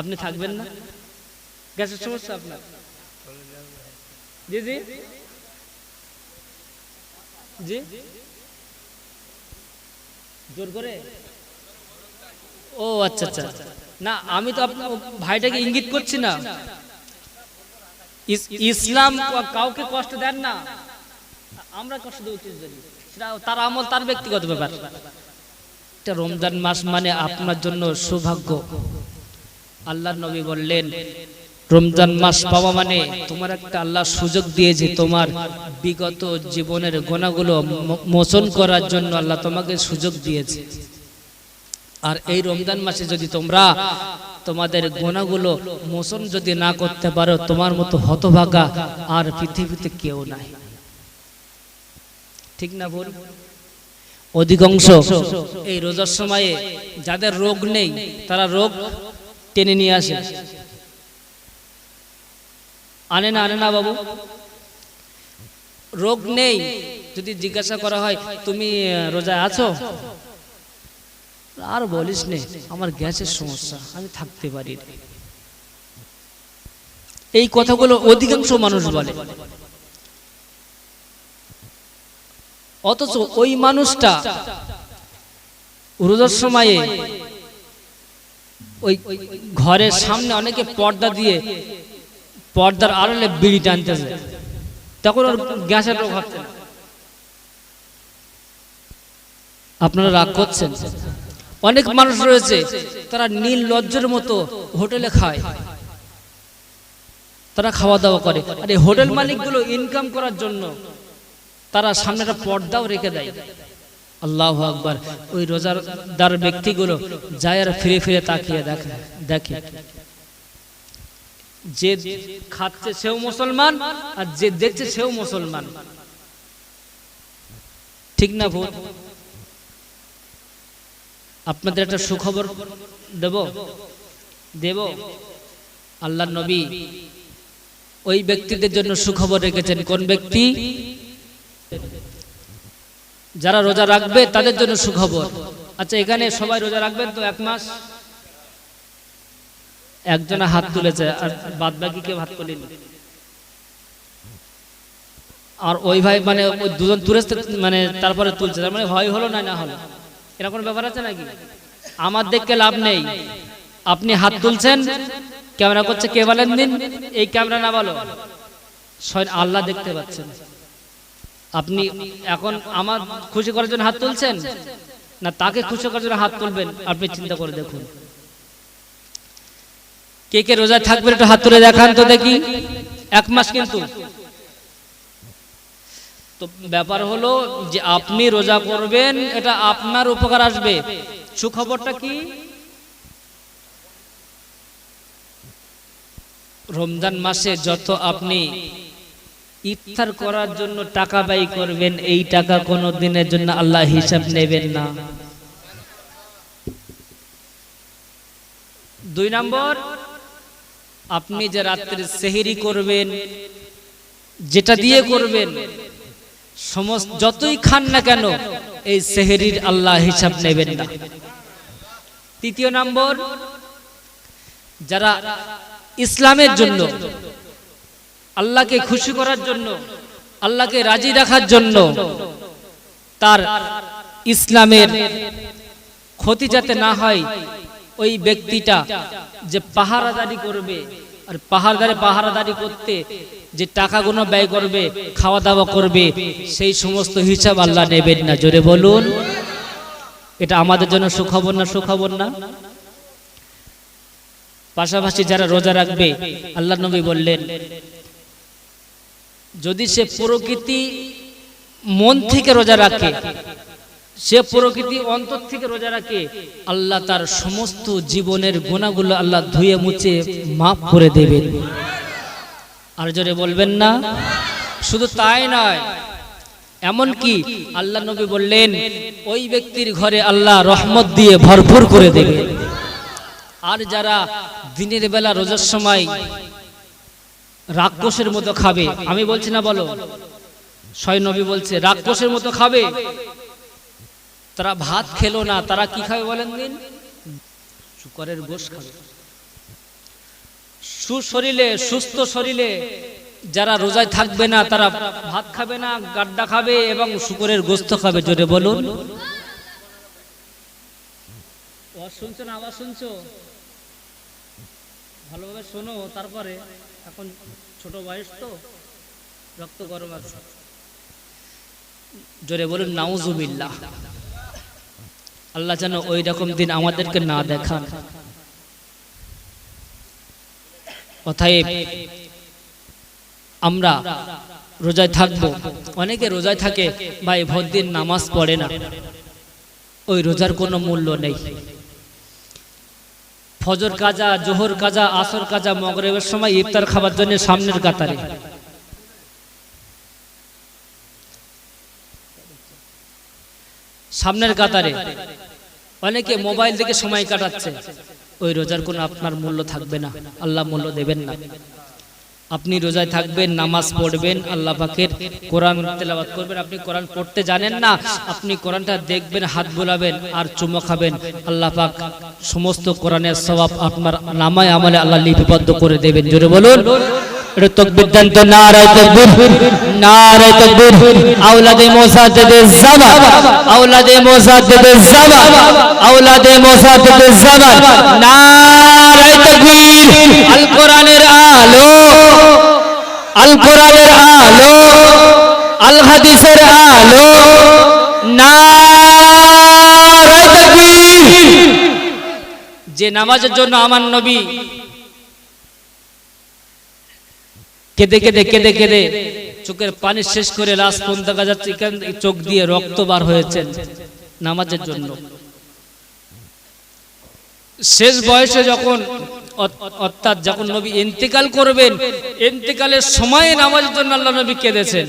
আপনি থাকবেন না? গ্যাসের সমস্যা আপনার? জি জি। জি। জোর করে? ও আচ্ছা আচ্ছা। না, আমি তো আপনার ভাইটাকে ইঙ্গিত করছি না। ইসলাম কাউকে কষ্ট দেন না। আমরা কষ্ট দেবো সেটা তার আমল, তার ব্যক্তিগত ব্যাপার। এটা রমজান মাস মানে আপনার জন্য সৌভাগ্য। আল্লাহ নবী বললেন, রমজান মাস পাওয়া মানে তোমার একটা আল্লাহ সুযোগ দিয়েছে তোমার বিগত জীবনের গোনাগুলো মোচন করার জন্য আল্লাহ তোমাকে সুযোগ দিয়েছে। আর এই রমজান মাসে যদি তোমরা তোমাদের গোনাগুলো মোচন যদি না করতে পারো, তোমার মতো হতভাগা আর পৃথিবীতে কেউ নাই। ঠিক না ভুল? অধিকাংশ এই রোজার সময়ে যাদের রোগ নেই, তারা রোগ টেনে নিয়ে আসে। আনে না আনে না বাবু। রোগ নেই, যদি জিজ্ঞাসা করা হয়, তুমি রোজায় আছো? আর বলিস নে, আমার গ্যাসের সমস্যা, আমি থাকতে পারি এই কথাগুলো অধিকাংশ মানুষ বলে। অথচ ওই মানুষটা রোজার সময়ে ওই ঘরের সামনে অনেকে পর্দা দিয়ে পর্দার আড়ালে বিড়ি টানতেছে। তখন ওর গ্যাসের রোগ হচ্ছে আপনারা রাগ করছেন? অনেক মানুষ রয়েছে, তারা নীল লজ্জের মতো হোটেলে খায়। তারা খাওয়া দাওয়া করে। আর এই হোটেল মালিকগুলো ইনকাম করার জন্য তারা সামনে একটা পর্দাও রেখে দেয়। আল্লাহ আকবার। ওই রোজাদার ব্যক্তিগুলো যায় আর ফিরে ফিরে তাকিয়ে দেখে দেখে। যে খাচ্ছে সেও মুসলমান আর যে দেখছে সেও মুসলমান। ঠিক না ভুল? আপনাদের একটা সুখবর দেব? দেব? আল্লাহ নবী ওই ব্যক্তিদের জন্য সুখবর রেখেছেন। কোন ব্যক্তি? যারা রোজা রাখবে, তাদের জন্য সুখবর। আচ্ছা এখানে সবাই রোজা রাখবেন তো এক মাস? একজনে হাত তুলেছে, আর বাদ বাকি কেউ হাত তোলেনি। আর ওই ভাই মানে দুজন তুলেছে মানে তারপরে তুলছে, তার মানে হয় হলো না না হলো? এরকম ব্যাপার আছে নাকি? আমার দেখতে লাভ নেই। আপনি হাত তুলছেন, ক্যামেরা করছে কে বলেন দিন? এই ক্যামেরা না বলো। আল্লাহ দেখতে পাচ্ছেন। আপনি এখন আমার খুশি করার জন্য হাত তুলছেন? না, তাকে খুশি করার জন্য হাত তুলবেন? আপনি চিন্তা করে দেখুন। কে কে রোজা থাকবেন একটু হাত তুলে দেখান তো দেখি। এক মাস কিন্তু। তো ব্যাপার হলো যে আপনি রোজা করবেন, এটা আপনার উপকার আসবে। সুখবরটা কি? রমজান মাসে যত আপনি ইফতার করার জন্য টাকা ব্যয় করবেন, এই টাকা কোনো দিনের জন্য আল্লাহ হিসাব নেবেন না। দুই নম্বর, আপনি যে রাত্রে সেহেরি করবেন, যেটা দিয়ে করবেন, সমস্ত যতই খান না কেন, এই সেহেরির আল্লাহ হিসাব নেবেন না। তৃতীয় নম্বর, যারা ইসলামের জন্য আল্লাহকে খুশি করার জন্য, আল্লাহকে রাজি রাখার জন্য তার ইসলামের ক্ষতি যাতে না হয়, ওই ব্যক্তিটা যে পাহারাদারি করবে আর পাহাড়দারে পাহারাদারি করতে যে টাকাগুলো ব্যয় করবে খাওয়া দাওয়া করবে, সেই সমস্ত হিসাব আল্লাহ নেবেন না। জোরে বলুন, এটা আমাদের জন্য সুখবর না সুখবর না? পাশাপাশি যারা রোজা রাখবে, আল্লাহ নবী বললেন যদি সে প্রকৃতি মন থেকে রোজা রাখে, সে প্রকৃতি অন্তর থেকে রোজা রাখে, আল্লাহ তার সমস্ত জীবনের গুণাগুলো আল্লাহ ধুয়ে মুছে মাফ করে দেবেন। আর জোরে বলবেন না? শুধু তাই নয় এমন কি আল্লাহ নবী বললেন, ওই ব্যক্তির ঘরে আল্লাহ রহমত দিয়ে ভরপুর করে দেবে আর যারা দিনের বেলা রোজার সময় রাক্ষসের মতো খাবে। আমি বলছি না বলো। ছয় নবী বলছে, রাক্ষসের মতো খাবে? তারা ভাত খেলো না, তারা কি খাবে বলেন দিন? শুকরের গোশ খাবে। সুশরীরে, সুস্থ শরীরে যারা রোজায় থাকবে না, তারা ভাত খাবে না, গাড্ডা খাবে এবং শুকরের গোস্ত খাবে, জোরে বলুন। শুনছো না? আবার শুনছো? ভালোভাবে শোনো, তারপরে। এখন ছোট বয়স তো, রক্ত গরম আছে জোরে বলুন, নাউজুবিল্লাহ। আল্লাহ যেন ওই রকম দিন আমাদেরকে না দেখান। অতএব আমরা রোজায় থাকব। অনেকে রোজায় থাকে, ভাই ভোর দিন নামাজ পড়ে না। ওই রোজার কোনো মূল্য নেই। ফজর কাজা, জোহর কাজা, আসর কাজা, মগরেবের সময় ইফতার খাবার জন্য সামনের কাতারে। সামনের কাতারে। অনেকে মোবাইল থেকে সময় কাটাচ্ছে। ওই রোজার কোনো আপনার মূল্য থাকবে না। আল্লাহ মূল্য দেবেন না। আপনি রোজায় থাকবেন, নামাজ পড়বেন, আল্লাহ পাকের কোরআন তেলাবাত করবেন। আপনি কোরআন পড়তে জানেন না, আপনি কোরআনটা দেখবেন, হাত বোলাবেন আর চুমো খাবেন। আল্লাহ পাক সমস্ত কোরআনের সবাব আপনার নামায় আমলে আল্লাহ লিপিবদ্ধ করে দেবেন। জোরে বলুন তো আলো। আল কোরআনের আলো আল হাদিসের আলো তকবীর। যে নামাজের জন্য আমার নবী কেঁদে কেঁদে কেঁদে কেঁদে চোখের পানি শেষ করে লাশ কোন দেখা যাচ্ছে চোখ দিয়ে রক্ত বার হয়েছেন নামাজের জন্য। শেষ বয়সে যখন অর্থাৎ যখন নবী ইন্তেকাল করবেন ইন্তেকালের সময়ে নামাজের জন্য আল্লাহ নবী কেঁদেছেন।